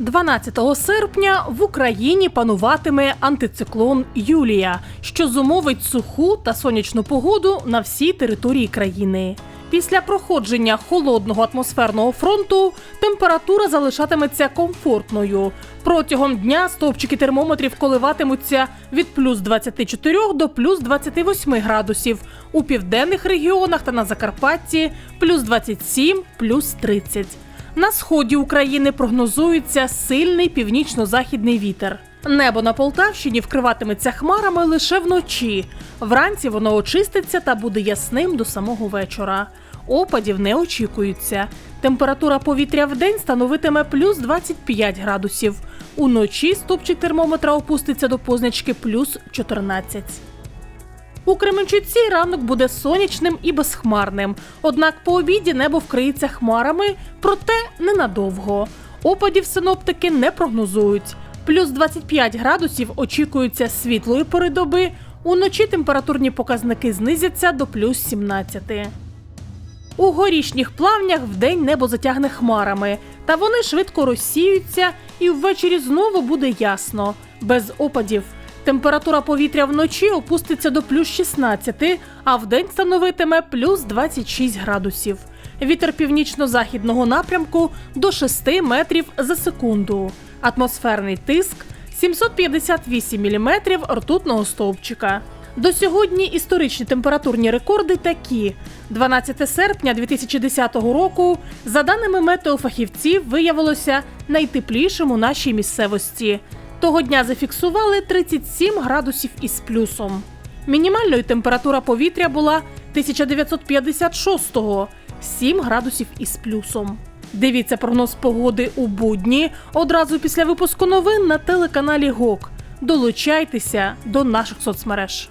12 серпня в Україні пануватиме антициклон Юлія, що зумовить суху та сонячну погоду на всій території країни. Після проходження холодного атмосферного фронту температура залишатиметься комфортною. Протягом дня стовпчики термометрів коливатимуться від плюс 24 до плюс 28 градусів. У південних регіонах та на Закарпатті плюс 27, плюс 30. На сході України прогнозується сильний північно-західний вітер. Небо на Полтавщині вкриватиметься хмарами лише вночі. Вранці воно очиститься та буде ясним до самого вечора. Опадів не очікується. Температура повітря в день становитиме плюс 25 градусів. Уночі стопчик термометра опуститься до позначки плюс 14. У Кременчуці ранок буде сонячним і безхмарним. Однак по обіді небо вкриється хмарами, проте ненадовго. Опадів синоптики не прогнозують. Плюс 25 градусів очікується світлої пори доби. Уночі температурні показники знизяться до плюс 17. У горішніх плавнях вдень небо затягне хмарами, та вони швидко розсіються, і ввечері знову буде ясно, без опадів. Температура повітря вночі опуститься до плюс 16, а вдень становитиме плюс 26 градусів. Вітер північно-західного напрямку до 6 метрів за секунду. Атмосферний тиск 758 міліметрів ртутного стовпчика. До сьогодні історичні температурні рекорди такі: 12 серпня 2010 року, за даними метеофахівців, виявилося найтеплішим у нашій місцевості. Того дня зафіксували 37 градусів із плюсом. Мінімальною температура повітря була 1956-го 7 градусів із плюсом. Дивіться прогноз погоди у будні одразу після випуску новин на телеканалі ГОК. Долучайтеся до наших соцмереж.